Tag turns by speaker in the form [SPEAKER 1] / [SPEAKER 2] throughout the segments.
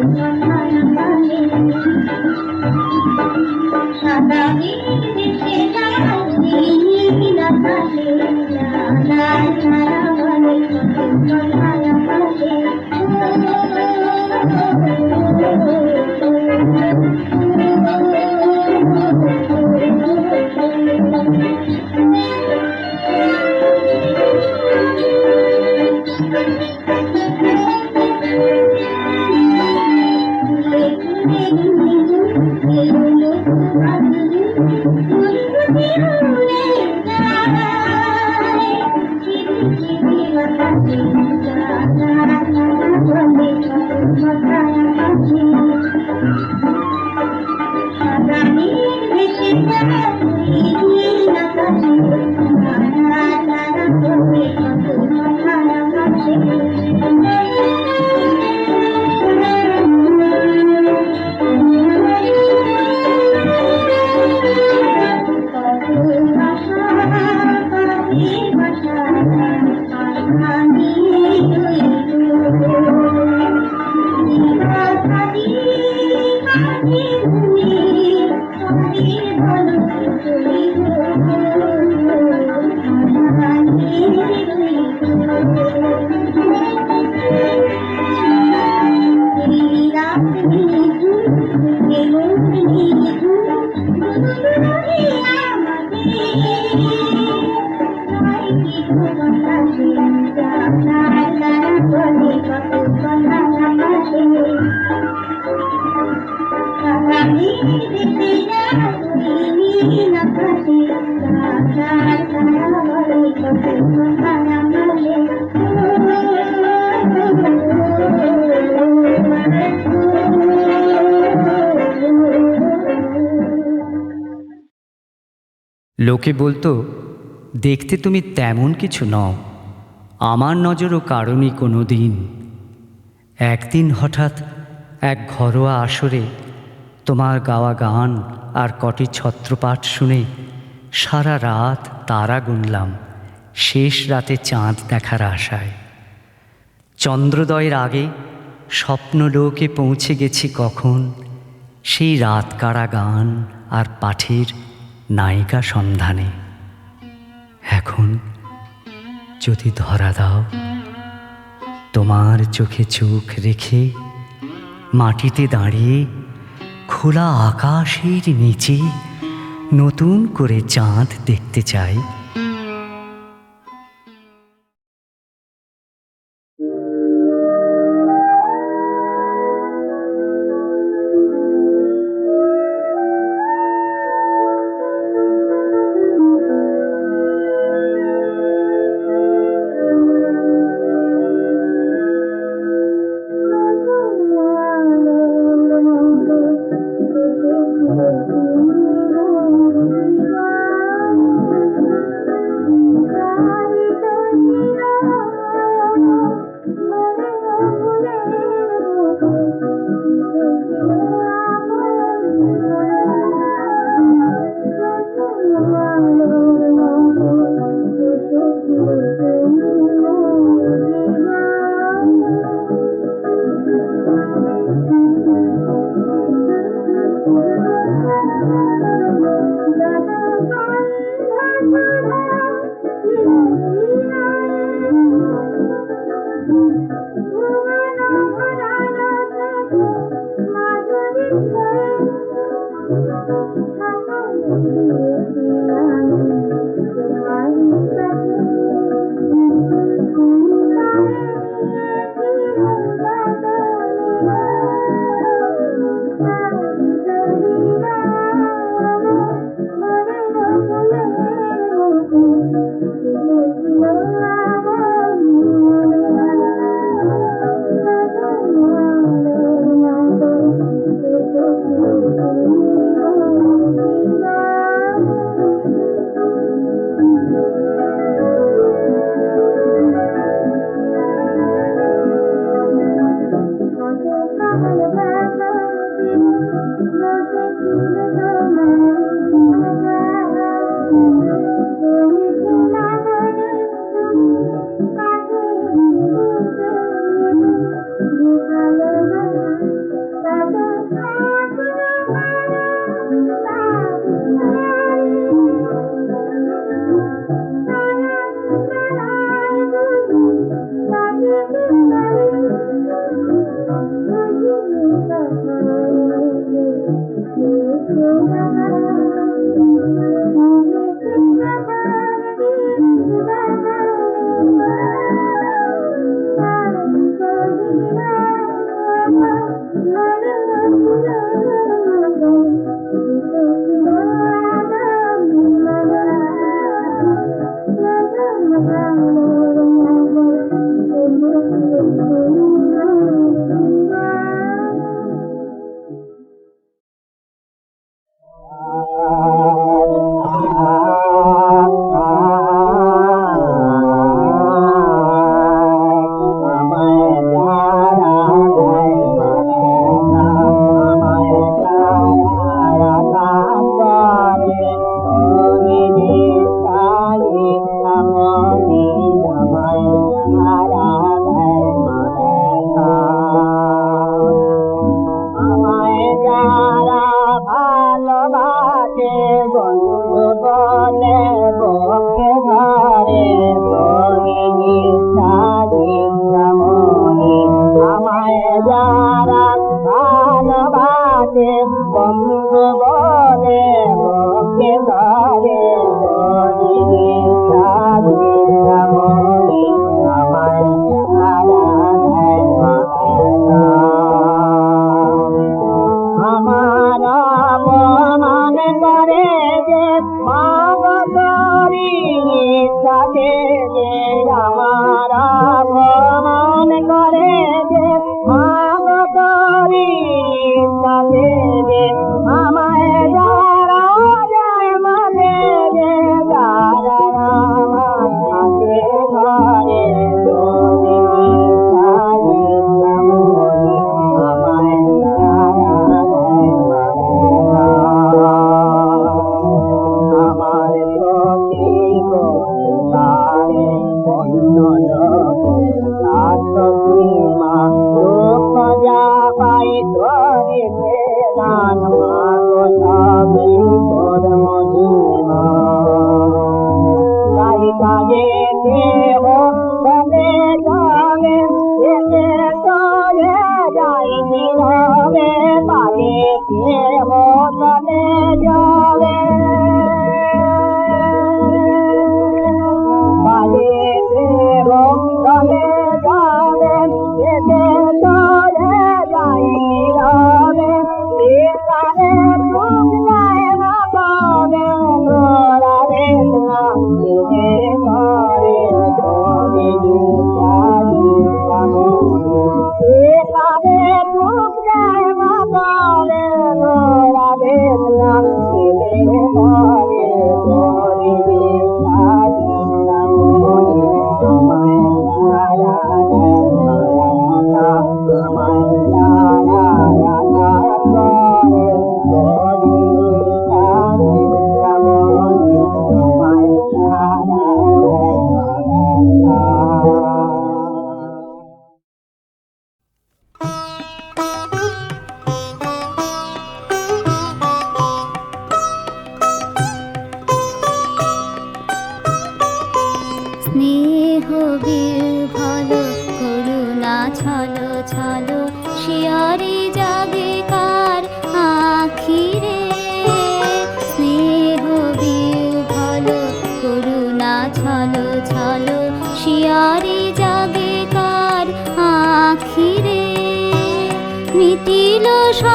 [SPEAKER 1] কত কথা
[SPEAKER 2] লোকে বলতো, দেখতে তুমি তেমন কিছু নও। আমার নজরও কারণই কোনো দিন একদিন হঠাৎ এক ঘরোয়া আসরে তোমার গাওয়া গান আর কটি ছত্রপাঠ শুনে সারা রাত তারা গুনলাম, শেষ রাতে চাঁদ দেখার আশায়। চন্দ্রোদয়ের আগে স্বপ্নলোকে পৌঁছে গেছি কখন? সেই রাত কাড়া গান আর পাঠের নায়িকা সন্ধানে। এখন যদি ধরা দাও, তোমার চোখে চোখ রেখে মাটিতে দাঁড়িয়ে খোলা আকাশের নিচে নতুন করে চাঁদ দেখতে চাই।
[SPEAKER 3] Thank you.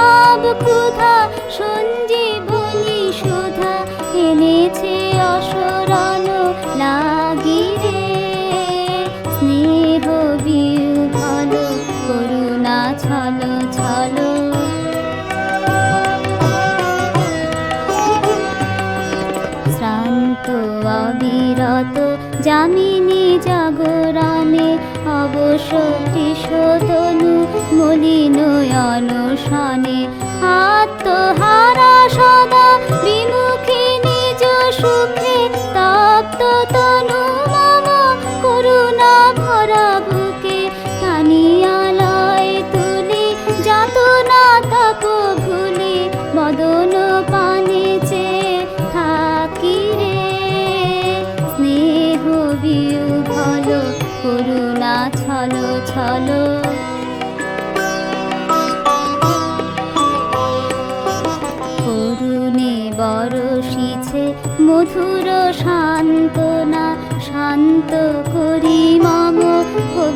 [SPEAKER 3] সব ক্ষুধা সঞ্জীবনী সুধা এনেছে অসরণ লাগিরে স্নেহ বিউ ভালো করুণা ছল ছল। শ্রান্ত অবিরত, যামিনী জাগরণে অবশ্য তনু মলিন
[SPEAKER 4] অনশনে আত্মহারা সদা বিমুখী নিজ সুখে তপ্ত তনু মম করুণা ভরা বুকে টানিয়া লয় তুলি যাতনা তপ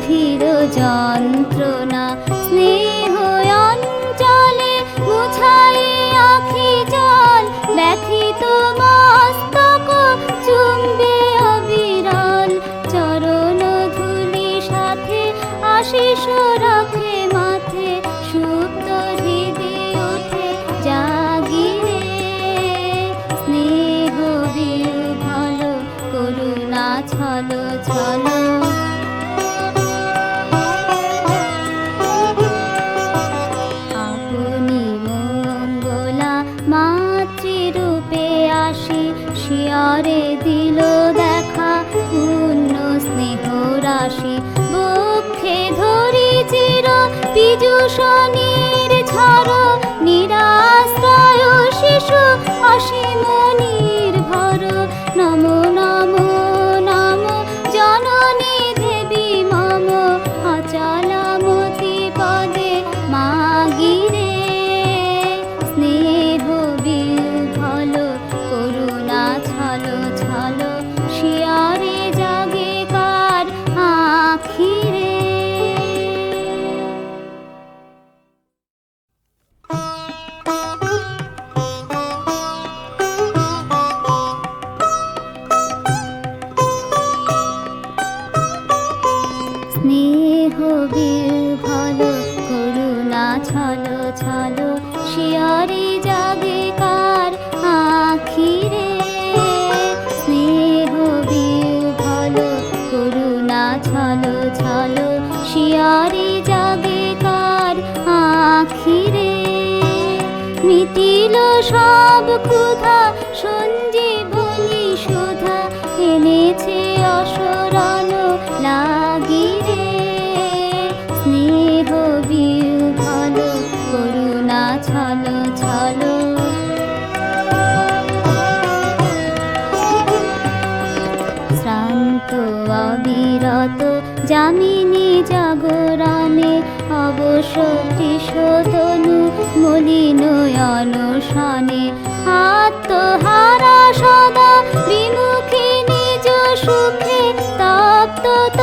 [SPEAKER 4] গভীর যন্ত্রণা স্নেহ বিহল করুণা ছলো ছলো, শিয়ারে জাগে কার আখিরে। স্নেহ বিহল করুণা ছলো ছলো, শিয়ারে জাগে কার আখিরে। মিটিল সব ক্ষুধা, সঞ্জীবনী সুধা, এনেছে অসরণ কৃষতনু মলিন আত্মহারা সদা বিমুখী নিজ সুখে তপ্ত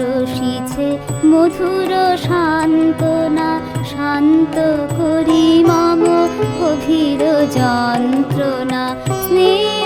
[SPEAKER 4] বরষিছে মধুর শান্তনা শান্ত করি মম অভীর যন্ত্রণা। স্নেহ